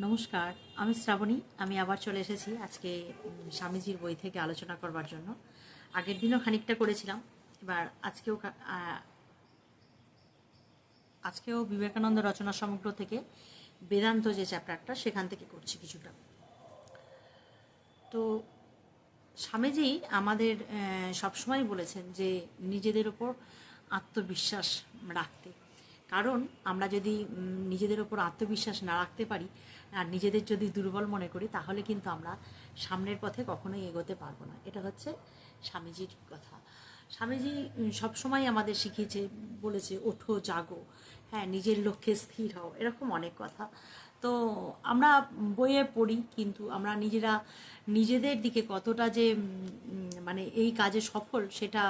নমস্কার, আমি শ্রাবণী, আমি আবার চলে এসেছি আজকে স্বামীজির বই থেকে আলোচনা করবার জন্য। আগের দিনও খানিকটা করেছিলাম, এবার আজকেও আজকেও বিবেকানন্দ রচনা সমগ্র থেকে বেদান্ত যে চ্যাপ্টারটা, সেখান থেকে করছি কিছুটা। তো, স্বামীজি আমাদের সবসময় বলেছেন যে নিজেদের ওপর আত্মবিশ্বাস রাখতে। কারণ আমরা যদি নিজেদের ওপর আত্মবিশ্বাস না রাখতে পারি, আর নিজেদের যদি দুর্বল মনে করি, তাহলে কিন্তু আমরা সামনের পথে কখনোই এগোতে পারব না। এটা হচ্ছে স্বামীজির কথা। স্বামীজি সবসময় আমাদের শিখিয়েছে, বলেছে, ওঠো, জাগো। হ্যাঁ নিজের লক্ষ্যে স্থির হও। এরকম অনেক কথা। তো আমরা বইয়ে পড়ি, কিন্তু আমরা নিজেরা, নিজেদের দিকে কতটা যে মানে এই কাজে সফল, সেটা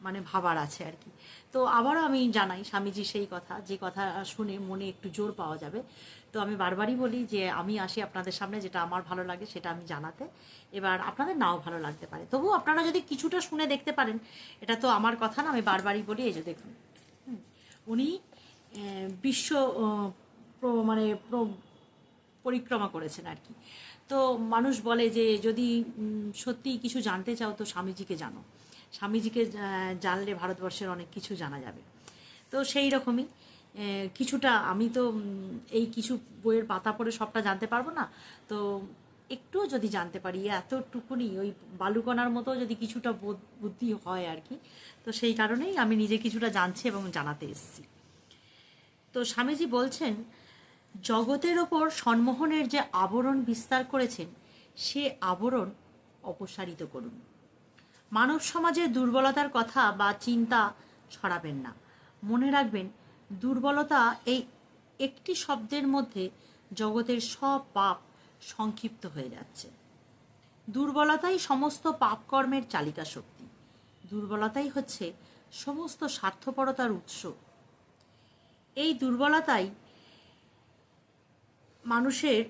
মানে ভাবার আছে আর কি। তো আবারও আমি জানাই স্বামীজি সেই কথা, যে কথা শুনে মনে একটু জোর পাওয়া যাবে। তো আমি বারবারই বলি যে আমি আসি আপনাদের সামনে যেটা আমার ভালো লাগে সেটা আমি জানাতে। এবার আপনাদের নাও ভালো লাগতে পারে। তবুও আপনারা যদি কিছুটা শুনে দেখতে পারেন, এটা তো আমার কথা না, আমি বারবারই বলি এই যে দেখুন। উনি বিশ্ব মানে প্র- পরিক্রমা করেছেন আর কি। তো মানুষ বলে যে যদি সত্যি কিছু জানতে চাও তো স্বামীজিকে জানো। স্বামীজিকে জানলে ভারতবর্ষের অনেক কিছু জানা যাবে। তো সেই রকমই কিছুটা আমি তো এই কিছু বইয়ের পাতা পড়ে সবটা জানতে পারব না, তো একটুও যদি জানতে পারি, এতটুকুনি ওই বালুকণার মতো যদি কিছুটা বুদ্ধি হয় আর কি, তো সেই কারণেই আমি নিজে কিছুটা জানছি এবং জানাতে এসেছি। তো স্বামীজি বলছেন, জগতের ওপর সম্মোহনের যে আবরণ বিস্তার করেছেন, সে আবরণ অপসারিত করুন। মানব সমাজের দুর্বলতার কথা বা চিন্তা ছড়াবেন না। মনে রাখবেন, দুর্বলতা এই একটি শব্দের মধ্যে জগতের সব পাপ সংক্ষিপ্ত হয়ে যাচ্ছে। দুর্বলতাই সমস্ত পাপকর্মের চালিকা শক্তি। দুর্বলতাই হচ্ছে সমস্ত স্বার্থপরতার উৎস। এই দুর্বলতাই মানুষের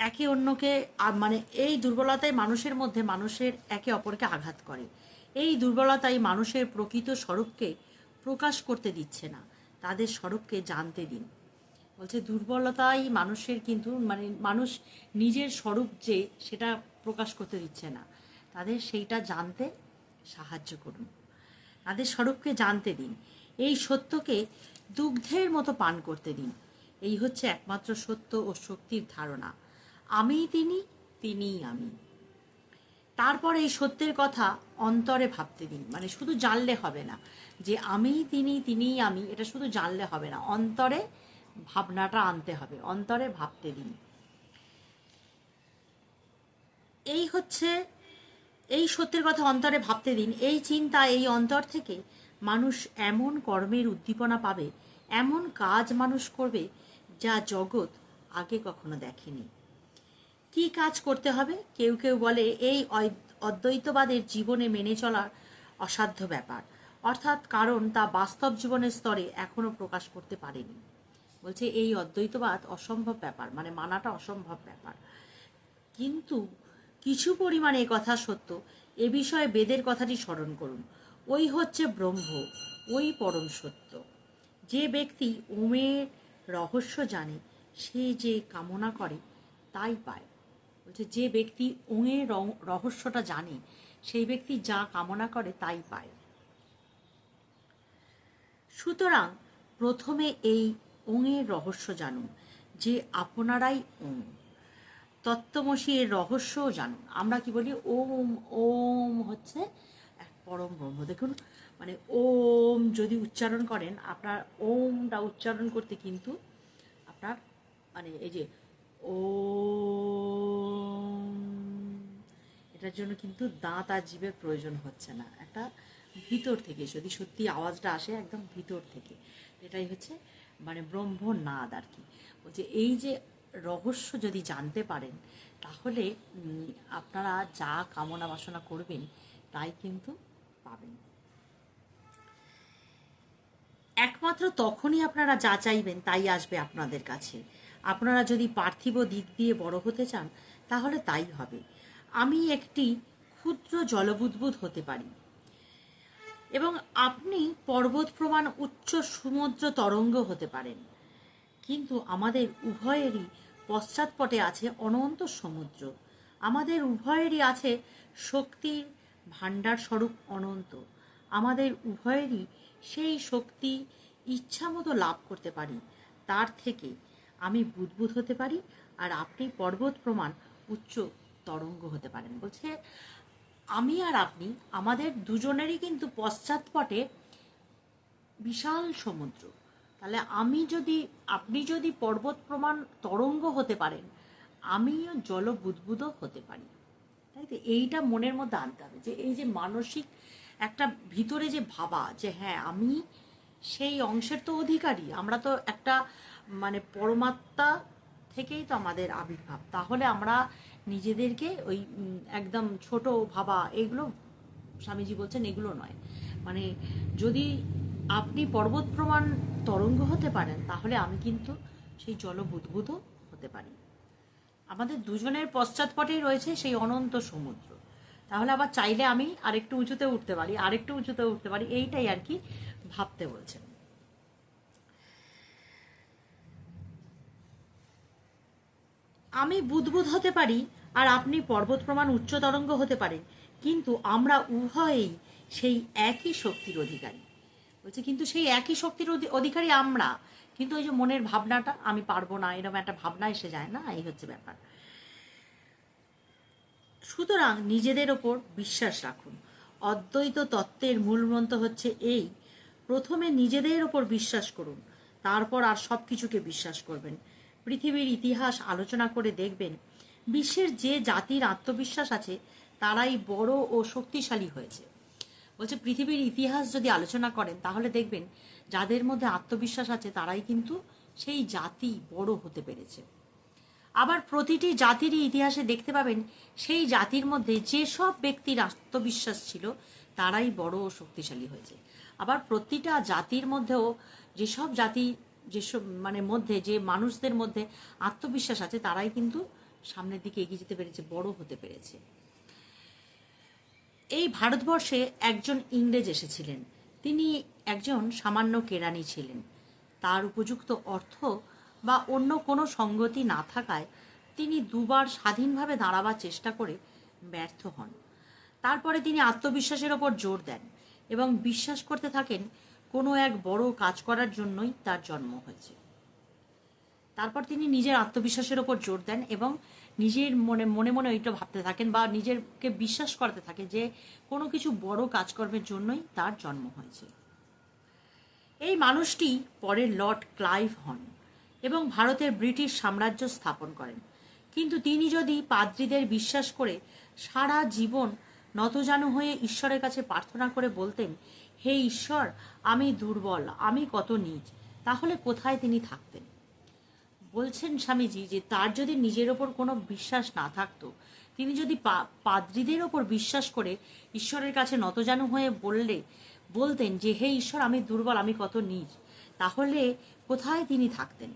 একে অন্যকে মানে এই দুর্বলতাই মানুষের মধ্যে মানুষের একে অপরকে আঘাত করে। এই দুর্বলতাই মানুষের প্রকৃত স্বরূপকে প্রকাশ করতে দিচ্ছে না। তাদের স্বরূপকে জানতে দিন। বলছে, দুর্বলতাই মানুষের কিন্তু মানে মানুষ নিজের স্বরূপ যে, সেটা প্রকাশ করতে দিচ্ছে না। তাদের সেইটা জানতে সাহায্য করুন। তাদের স্বরূপকে জানতে দিন। এই সত্যকে দুগ্ধের মতো পান করতে দিন। এই হচ্ছে একমাত্র সত্য ও শক্তির ধারণা। আমিই তিনি, তিনিই আমি। তারপর এই সত্যের কথা অন্তরে ভাবতে দিন। মানে শুধু জানলে হবে না যে আমিই তিনি, তিনিই আমি, এটা শুধু জানলে হবে না। অন্তরে ভাবনাটা আনতে হবে। অন্তরে ভাবতে দিন। এই হচ্ছে, এই সত্যের কথা অন্তরে ভাবতে দিন। এই চিন্তা এই অন্তর থেকে মানুষ এমন কর্মের উদ্দীপনা পাবে, এমন কাজ মানুষ করবে যা জগৎ আগে কখনো দেখেনি। কি কাজ করতে হবে? কেউ কেউ বলে, এই অদ্বৈতবাদের জীবনে মেনে চলার অসাধ্য ব্যাপার। অর্থাৎ কারণ তা বাস্তব জীবনের স্তরে এখনও প্রকাশ করতে পারেনি। বলছে, এই অদ্বৈতবাদ অসম্ভব ব্যাপার মানে মানাটা অসম্ভব ব্যাপার। কিন্তু কিছু পরিমাণে কথা সত্য। এ বিষয়ে বেদের কথাটি স্মরণ করুন। ওই হচ্ছে ব্রহ্ম, ওই পরম সত্য। যে ব্যক্তি ওমের রহস্য জানে, সে যে কামনা করে, তাই পায়। বলছে যে ব্যক্তি ওঙের রহস্যটা জানে, সেই ব্যক্তি যা কামনা করে তাই পায়। সুতরাং প্রথমে এই ওঙের রহস্য জানুন, যে আপনারাই ওং তত্ত্বমসী এর রহস্যও জানুন। আমরা কি বলি? ওম ওম হচ্ছে এক পরম ব্রহ্ম। দেখুন মানে ওম যদি উচ্চারণ করেন, আপনার ওমটা উচ্চারণ করতে কিন্তু আপনার মানে এই যে ওম এটার জন্য কিন্তু দাঁত আর জীবের প্রয়োজন হচ্ছে না। একটা ভিতর থেকে, যদি সত্যি আওয়াজটা আসে একদম ভিতর থেকে। এটাই হচ্ছে মানে ব্রহ্ম নাদ আর কি। বলছে, এই যে রহস্য যদি জানতে পারেন, তাহলে আপনারা যা কামনা বাসনা করবেন, তাই কিন্তু পাবেন। একমাত্র তখনই আপনারা যা চাইবেন, তাই আসবে আপনাদের কাছে। আপনারা যদি পার্থিব দিক দিয়ে বড় হতে চান, তাহলে তাই হবে। আমি একটি ক্ষুদ্র জলবুদ্বুদ হতে পারি। এবং আপনি পর্বত প্রমাণ উচ্চ সমুদ্র তরঙ্গ হতে পারেন। কিন্তু আমাদের উভয়েরই পশ্চাৎপটে আছে অনন্ত সমুদ্র। আমাদের উভয়েরই আছে শক্তির ভাণ্ডার স্বরূপ অনন্ত। আমাদের উভয়েরই সেই শক্তি ইচ্ছামতো লাভ করতে পারি। তার থেকে আমি বুদবুদ হতে পারি আর আপনি পর্বত প্রমাণ উচ্চ তরঙ্গ হতে পারেন। বলছে, আমি আর আপনি, আমাদের দুজনেরই কিন্তু পশ্চাৎপটে বিশাল সমুদ্র। তাহলে আমি যদি, আপনি যদি পর্বত প্রমাণ তরঙ্গ হতে পারেন, আমিও জল জলবুদ্বুদও হতে পারি। তাই তো এইটা মনের মধ্যে আনতে হবে যে, এই যে মানসিক একটা ভিতরে যে ভাবা যে হ্যাঁ আমি সেই অংশের তো অধিকারী, আমরা তো একটা মানে পরমাত্মা থেকেই তো আমাদের আবির্ভাব। তাহলে আমরা নিজেদেরকে ওই একদম ছোট ভাবা, এগুলো স্বামীজি বলছেন এগুলো নয়। মানে যদি আপনি পর্বত প্রমাণ তরঙ্গ হতে পারেন, তাহলে আমি কিন্তু সেই জলবুদ্ভুত হতে পারি। আমাদের দুজনের পশ্চাৎপটেই রয়েছে সেই অনন্ত সমুদ্র। তাহলে আবার চাইলে আমি আরেকটু উঁচুতে উঠতে পারি, আরেকটু উঁচুতে উঠতে পারি, এইটাই আর কি ভাবতে বলছেন। আমি বুদবুদ হতে পারি আর আপনি পর্বত প্রমাণ উচ্চ তরঙ্গ হতে পারেন কিন্তু আমরা উভয়েই সেই একই শক্তির অধিকারী। বলছে, কিন্তু সেই একই শক্তির অধিকারী আমরা। কিন্তু ওই যে মনের ভাবনাটা, আমি পারব না, এরকম একটা ভাবনা এসে যায় না, এই হচ্ছে ব্যাপার। সুতরাং নিজেদের ওপর বিশ্বাস রাখুন। অদ্বৈত তত্ত্বের মূল মন্ত্র হচ্ছে এই। প্রথমে নিজেদের ওপর বিশ্বাস করুন, তারপর আর সব কিছুকে বিশ্বাস করবেন। পৃথিবীর ইতিহাস আলোচনা করে দেখবেন, বিশ্বের যে জাতির আত্মবিশ্বাস আছে, তারাই বড় ও শক্তিশালী হয়েছে। বলছে, পৃথিবীর ইতিহাস যদি আলোচনা করেন, তাহলে দেখবেন যাদের মধ্যে আত্মবিশ্বাস আছে, তারাই কিন্তু সেই জাতি বড় হতে পেরেছে। আবার প্রতিটি জাতিরই ইতিহাসে দেখতে পাবেন, সেই জাতির মধ্যে যেসব ব্যক্তির আত্মবিশ্বাস ছিল, তারাই বড় ও শক্তিশালী হয়েছে। আবার প্রতিটা জাতির মধ্যেও যেসব জাতি যেসব মানে মধ্যে, যে মানুষদের মধ্যে আত্মবিশ্বাস আছে, তারাই কিন্তু সামনের দিকে এগিয়ে যেতে পেরেছে, বড় হতে পেরেছে। এই ভারতবর্ষে একজন ইংরেজ এসেছিলেন। তিনি একজন সামান্য কেরানি ছিলেন। তার উপযুক্ত অর্থ বা অন্য কোনো সঙ্গতি না থাকায় তিনি দুবার স্বাধীনভাবে দাঁড়াবার চেষ্টা করে ব্যর্থ হন। তারপরে তিনি আত্মবিশ্বাসের ওপর জোর দেন এবং বিশ্বাস করতে থাকেন কোনো এক বড় কাজ করার জন্যই তার জন্ম হয়েছে। তারপর তিনি নিজের আত্মবিশ্বাসের ওপর জোর দেন এবং নিজের মনে মনে মনে ওইটা ভাবতে থাকেন বা নিজেরকে বিশ্বাস করতে থাকে যে কোনো কিছু বড় কাজকর্মের জন্যই তার জন্ম হয়েছে। এই মানুষটি পরে লর্ড ক্লাইভ হন এবং ভারতের ব্রিটিশ সাম্রাজ্য স্থাপন করেন। কিন্তু তিনি যদি পাদ্রীদের বিশ্বাস করে সারা জীবন নতজানু হয়ে ঈশ্বরের কাছে প্রার্থনা করে বলতেন হে ঈশ্বর, আমি দুর্বল, আমি কত নিজ, তাহলে কোথায় তিনি থাকতেন? বলছেন স্বামীজি যে তার যদি নিজের ওপর কোনো বিশ্বাস না থাকতো, তিনি যদি পাদ্রীদের ওপর বিশ্বাস করে ঈশ্বরের কাছে নতজানু হয়ে বললে, বলতেন যে হে ঈশ্বর, আমি দুর্বল, আমি কত নিজ, তাহলে কোথায় তিনি থাকতেন?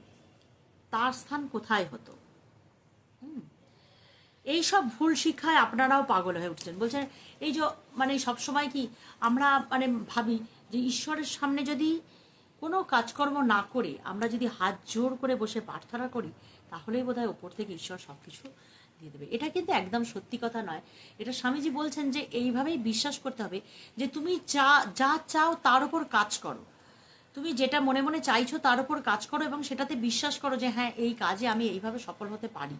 তার স্থান কোথায় হতো? হুম। এই সব ভুল শিক্ষায় আপনারাও পাগল হয়ে উঠছেন। বলছেন, এই যে মানে সবসময় কি আমরা মানে ভাবি যে ঈশ্বরের সামনে যদি কোনো কাজকর্ম না করে, আমরা যদি হাত জোর করে বসে প্রার্থনা করি, তাহলেই বোধহয় ওপর থেকে ঈশ্বর সব কিছু দিয়ে দেবে। এটা কিন্তু একদম সত্যি কথা নয়। এটা স্বামীজি বলছেন যে, এইভাবেই বিশ্বাস করতে হবে যে, তুমি যা যা চাও তার উপর কাজ করো। তুমি যেটা মনে মনে চাইছো তার উপর কাজ করো এবং সেটাতে বিশ্বাস করো যে হ্যাঁ এই কাজে আমি এইভাবে সফল হতে পারি।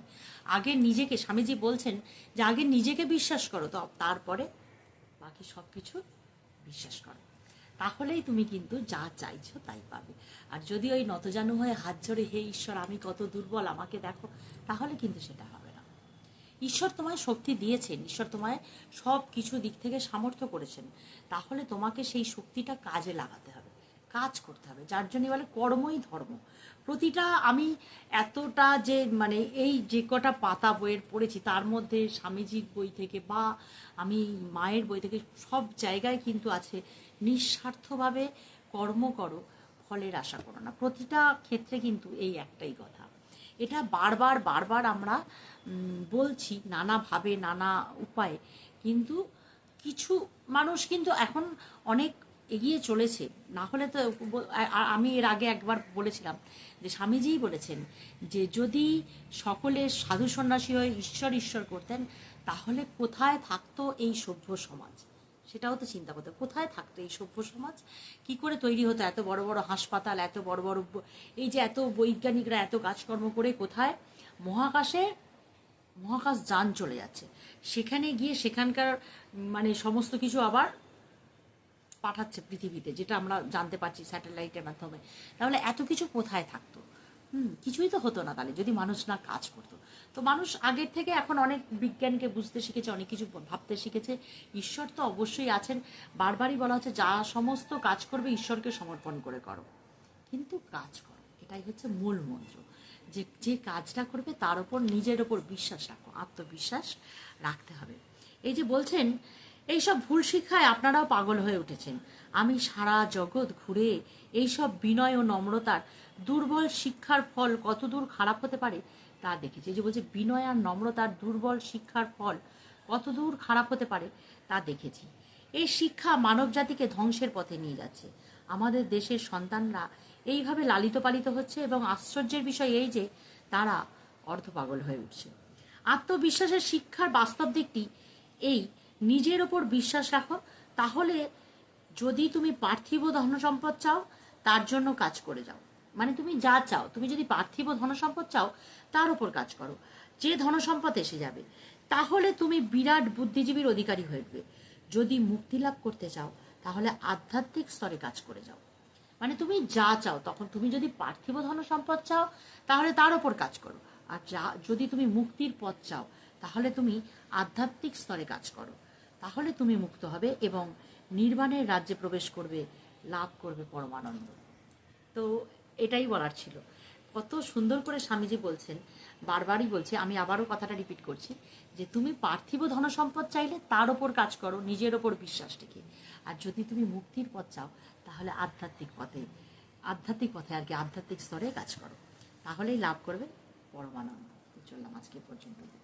আগে নিজেকে, স্বামীজি বলছেন যে আগে নিজেকে বিশ্বাস করো, তো তারপরে বাকি সব কিছু বিশ্বাস করো। তাহলেই তুমি কিন্তু যা চাইছো তাই পাবে। আর যদি ওই নতজানু হয়ে হাত ঝরে হে ঈশ্বর, আমি কত দুর্বল, আমাকে দেখো, তাহলে কিন্তু সেটা হবে না। ঈশ্বর তোমায় শক্তি দিয়েছেন, ঈশ্বর তোমায় সব কিছু দিক থেকে সামর্থ্য করেছেন। তাহলে তোমাকে সেই শক্তিটা কাজে লাগাতে হবে। কাজ করতে হবে, যার জন্য বলে কর্মই ধর্ম। প্রতিটা আমি এতটা যে মানে এই যে কটা পাতা বইয়ের পড়েছি, তার মধ্যে স্বামীজির বই থেকে বা আমি মায়ের বই থেকে সব জায়গায় কিন্তু আছে, নিঃস্বার্থভাবে কর্ম করো, ফলের আশা করো না। প্রতিটা ক্ষেত্রে কিন্তু এই একটাই কথা। এটা বারবার বারবার আমরা বলছি নানাভাবে, নানা উপায়ে, কিন্তু কিছু মানুষ কিন্তু এখন অনেক এগিয়ে চলেছে, না হলে তো আমি এর আগে একবার বলেছিলাম যে স্বামীজিই বলেছেন যে যদি সকলে সাধু সন্ন্যাসী হয়ে ঈশ্বর ঈশ্বর করতেন, তাহলে কোথায় থাকতো এই সভ্য সমাজ? সেটাও তো চিন্তা করতে কোথায় থাকতো এই সভ্য সমাজ? কি করে তৈরি হতো এত বড় বড় হাসপাতাল, এত বড় বড় এই যে এত বৈজ্ঞানিকরা এত কাজকর্ম করে কোথায়? মহাকাশে, মহাকাশ যান চলে যাচ্ছে। সেখানে গিয়ে সেখানকার মানে সমস্ত কিছু আবার পাঠাচ্ছে পৃথিবীতে, যেটা আমরা জানতে পারছি স্যাটেলাইটের মাধ্যমে। তাহলে এত কিছু কোথায় থাকতো? হুম, কিছুই তো হতো না তাহলে, যদি মানুষ না কাজ করতো। তো মানুষ আগের থেকে এখন অনেক বিজ্ঞানকে বুঝতে শিখেছে, অনেক কিছু ভাবতে শিখেছে। ঈশ্বর তো অবশ্যই আছেন। বারবারই বলা হচ্ছে, যা সমস্ত কাজ করবে, ঈশ্বরকে সমর্পণ করে করো। কিন্তু কাজ করো, এটাই হচ্ছে মূল মন্ত্র। যে যে কাজটা করবে, তার উপর নিজের ওপর বিশ্বাস রাখো, আত্মবিশ্বাস রাখতে হবে। এই যে বলছেন এইসব ভুল শিক্ষায় আপনারাও পাগল হয়ে উঠেছেন। আমি সারা জগৎ ঘুরে এইসব বিনয় ও নম্রতার দুর্বল শিক্ষার ফল কতদূর খারাপ হতে পারে তা দেখেছি। যে বলছে বিনয় আর নম্রতার দুর্বল শিক্ষার ফল কতদূর খারাপ হতে পারে তা দেখেছি। এই শিক্ষা মানব জাতিকে ধ্বংসের পথে নিয়ে যাচ্ছে। আমাদের দেশের সন্তানরা এইভাবে লালিত পালিত হচ্ছে এবং আশ্চর্যের বিষয় এই যে তারা অর্ধপাগল হয়ে উঠছে। আত্মবিশ্বাসের শিক্ষার বাস্তব দিকটি এই নিজের ওপর বিশ্বাস রাখো, তাহলে যদি তুমি পার্থিব ধন সম্পদ চাও, তার জন্য কাজ করে যাও। মানে তুমি যা চাও, তুমি যদি পার্থিব ধন সম্পদ চাও, তার উপর কাজ করো। যে ধনসম্পদ এসে যাবে, তাহলে তুমি বিরাট বুদ্ধিজীবীর অধিকারী হয়ে উঠবে। যদি মুক্তি লাভ করতে চাও, তাহলে আধ্যাত্মিক স্তরে কাজ করে যাও। মানে তুমি যা চাও, তখন তুমি যদি পার্থিব ধন সম্পদ চাও, তাহলে তার ওপর কাজ করো। আর যা, যদি তুমি মুক্তির পথ চাও, তাহলে তুমি আধ্যাত্মিক স্তরে কাজ করো। তাহলে তুমি মুক্ত হবে এবং নির্বাণের রাজ্যে প্রবেশ করবে, লাভ করবে পরমানন্দ। তো এটাই বলার ছিল। কত সুন্দর করে স্বামীজি বলছেন, বারবারই বলছে, আমি আবারও কথাটা রিপিট করছি, যে তুমি পার্থিব ধনসম্পদ চাইলে তার ওপর কাজ করো, নিজের ওপর বিশ্বাস রেখে। আর যদি তুমি মুক্তির পথ চাও, তাহলে আধ্যাত্মিক পথে আধ্যাত্মিক পথে আর কি, আধ্যাত্মিক স্তরে কাজ করো। তাহলেই লাভ করবে পরমানন্দ। চললাম আজকে পর্যন্ত।